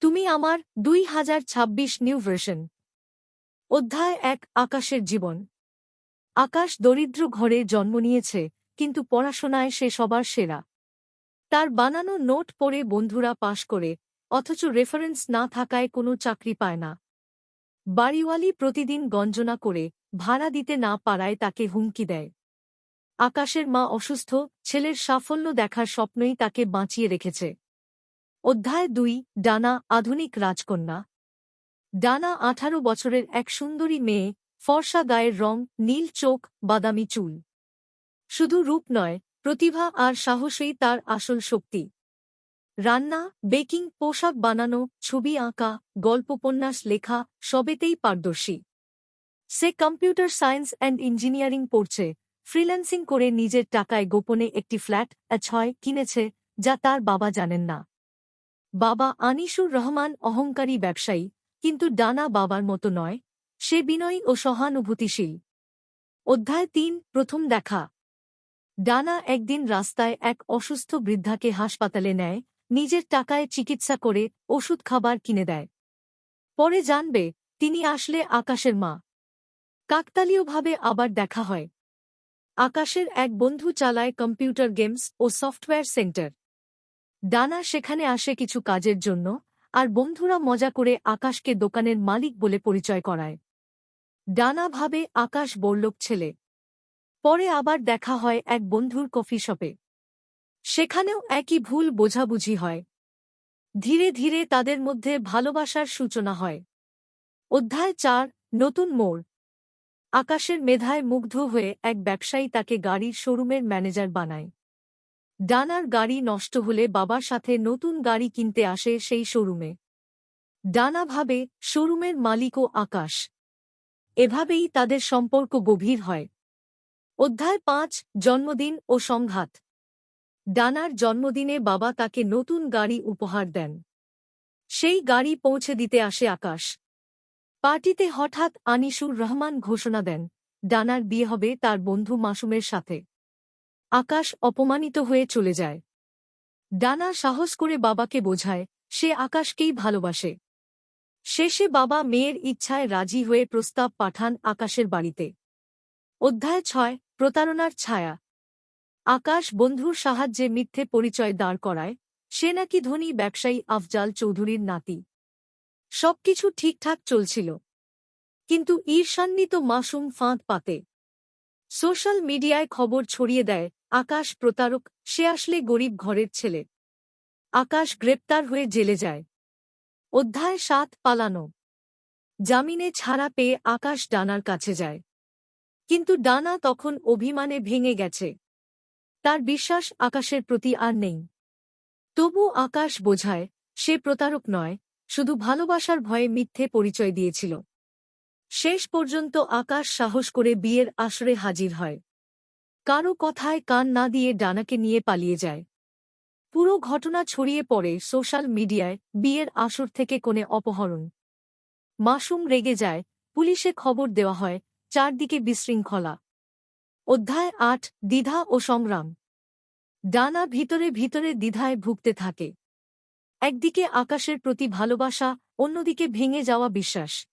তুমি আমার দুই হাজার ছাব্বিশ নিউ ভার্সন। অধ্যায় এক, আকাশের জীবন। আকাশ দরিদ্র ঘরে জন্ম নিয়েছে, কিন্তু পড়াশোনায় সে সবার সেরা। তার বানানো নোট পড়ে বন্ধুরা পাশ করে, অথচ রেফারেন্স না থাকায় কোনো চাকরি পায় না। বাড়িওয়ালি প্রতিদিন গঞ্জনা করে, ভাড়া দিতে না পারায় তাকে হুমকি দেয়। আকাশের মা অসুস্থ, ছেলের সাফল্য দেখার স্বপ্নই তাকে বাঁচিয়ে রেখেছে। অধ্যায় দুই, ডানা আধুনিক রাজকন্যা। ডানা আঠারো বছরের এক সুন্দরী মেয়ে, ফর্সা গায়ের রং, নীল চোখ, বাদামি চুল। শুধু রূপ নয়, প্রতিভা আর সাহসেই তার আসল শক্তি। রান্না, বেকিং, পোশাক বানানো, ছবি আঁকা, গল্পোপন্যাস লেখা, সবেতেই পারদর্শী। সে কম্পিউটার সায়েন্স অ্যান্ড ইঞ্জিনিয়ারিং পড়ছে, ফ্রিল্যান্সিং করে নিজের টাকায় গোপনে একটি ফ্ল্যাট ছয় কিনেছে, যা তার বাবা জানেন না। বাবা আনিসুর রহমান অহংকারী ব্যবসায়ী, কিন্তু ডানা বাবার মতো নয়, সে বিনয়ী ও সহানুভূতিশীল। অধ্যায় তিন, প্রথম দেখা। ডানা একদিন রাস্তায় এক অসুস্থ বৃদ্ধাকে হাসপাতালে নেয়, নিজের টাকায় চিকিৎসা করে ওষুধ খাবার কিনে দেয়। পরে জানবে, তিনি আসলে আকাশের মা। কাকতালীয়ভাবে আবার দেখা হয়। আকাশের এক বন্ধু চালায় কম্পিউটার গেমস ও সফটওয়্যার সেন্টার। ডানা সেখানে আসে কিছু কাজের জন্য, আর বন্ধুরা মজা করে আকাশকে দোকানের মালিক বলে পরিচয় করায়। ডানা ভাবে আকাশ বড়লোক ছেলে। পরে আবার দেখা হয় এক বন্ধুর কফি শপে। সেখানেও একই ভুল বোঝাবুঝি হয়। ধীরে ধীরে তাদের মধ্যে ভালোবাসার সূচনা হয়। অধ্যায় চার, নতুন মোড়। আকাশের মেধায় মুগ্ধ হয়ে এক ব্যবসায়ী তাকে গাড়ির শোরুমের ম্যানেজার বানায়। ডানার গাড়ি নষ্ট হলে বাবার সাথে নতুন গাড়ি কিনতে আসে সেই শোরুমে। ডানা ভাবে, শোরুমের মালিকও আকাশ। এভাবেই তাদের সম্পর্ক গভীর হয়। অধ্যায় পাঁচ, জন্মদিন ও সংঘাত। ডানার জন্মদিনে বাবা তাকে নতুন গাড়ি উপহার দেন। সেই গাড়ি পৌঁছে দিতে আসে আকাশ। পার্টিতে হঠাৎ আনিসুর রহমান ঘোষণা দেন, ডানার বিয়ে হবে তার বন্ধু মাসুমের সাথে। আকাশ অপমানিত হয়ে চলে যায়। ডানা সাহস করে বাবাকে বোঝায়, সে আকাশকেই ভালোবাসে। শেষে বাবা মেয়ের ইচ্ছায় রাজি হয়ে প্রস্তাব পাঠান আকাশের বাড়িতে। অধ্যায় ছয়, প্রতারণার ছায়া। আকাশ বন্ধুর সাহায্যে মিথ্যে পরিচয় দাঁড় করায়, সে নাকি ধনী ব্যবসায়ী আফজাল চৌধুরীর নাতি। সবকিছু ঠিকঠাক চলছিল। কিন্তু ঈর্ষান্বিত মাসুম ফাঁদ পাতে। সোশ্যাল মিডিয়ায় খবর ছড়িয়ে দেয় আকাশ প্রতারক, সে আসলে গরিব ঘরের ছেলে। আকাশ গ্রেপ্তার হয়ে জেলে যায়। অধ্যায় সাত, পালানো। জামিনে ছাড়া পেয়ে আকাশ ডানার কাছে যায়। কিন্তু ডানা তখন অভিমানে ভেঙে গেছে। তার বিশ্বাস আকাশের প্রতি আর নেই। তবু আকাশ বোঝায়, সে প্রতারক নয়, শুধু ভালোবাসার ভয়ে মিথ্যে পরিচয় দিয়েছিল। শেষ পর্যন্ত আকাশ সাহস করে বিয়ের আসরে হাজির হয়। কারও কথায় কান না দিয়ে ডানাকে নিয়ে পালিয়ে যায়। পুরো ঘটনা ছড়িয়ে পড়ে সোশ্যাল মিডিয়ায় বিয়ের আসর থেকে কোণে অপহরণ। মাসুম রেগে যায়, পুলিশে খবর দেওয়া হয়, চারদিকে বিশৃঙ্খলা। অধ্যায় আট, দ্বিধা ও সংগ্রাম। ডানা ভিতরে ভিতরে দ্বিধায় ভুগতে থাকে। একদিকে আকাশের প্রতি ভালোবাসা, অন্যদিকে ভেঙে যাওয়া বিশ্বাস।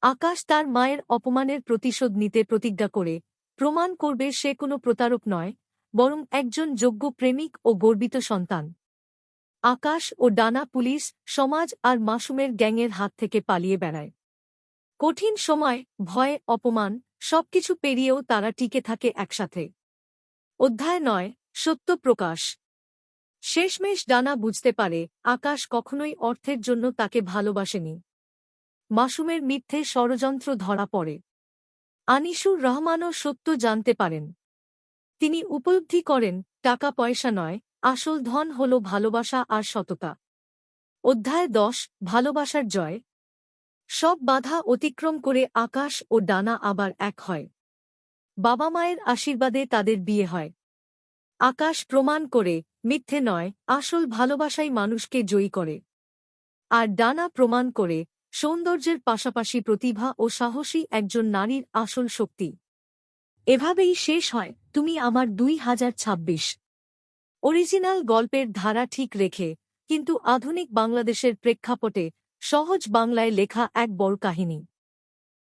আকাশ তার মায়ের অপমানের প্রতিশোধ নিতে প্রতিজ্ঞা করে প্রমাণ করবে সে কোনো প্রতারক নয়, বরং একজন যোগ্য প্রেমিক ও গর্বিত সন্তান। আকাশ ও ডানা পুলিশ সমাজ আর মাসুমের গ্যাংয়ের হাত থেকে পালিয়ে বেড়ায়। কঠিন সময়, ভয়, অপমান সবকিছু পেরিয়েও তারা টিকে থাকে একসাথে। অধ্যায় নয়, সত্য প্রকাশ। শেষমেশ ডানা বুঝতে পারে, আকাশ কখনোই অর্থের জন্য তাকে ভালোবাসেনি। মাসুমের মিথ্যে ষড়যন্ত্র ধরা পড়ে। আনিসুর রহমানও সত্য জানতে পারেন। তিনি উপলব্ধি করেন, টাকা পয়সা নয়, আসল ধন হল ভালোবাসা আর সততা। অধ্যায় দশ, ভালোবাসার জয়। সব বাধা অতিক্রম করে আকাশ ও ডানা আবার এক হয়। বাবা মায়ের আশীর্বাদে তাদের বিয়ে হয়। আকাশ প্রমাণ করে, মিথ্যে নয়, আসল ভালোবাসাই মানুষকে জয়ী করে। আর ডানা প্রমাণ করে সৌন্দর্যের পাশাপাশি প্রতিভা ও সাহসী একজন নারীর আসল শক্তি। এভাবেই শেষ হয় তুমি আমার দুই হাজার ছাব্বিশ। অরিজিনাল গল্পের ধারা ঠিক রেখে, কিন্তু আধুনিক বাংলাদেশের প্রেক্ষাপটে সহজ বাংলায় লেখা এক বড় কাহিনী।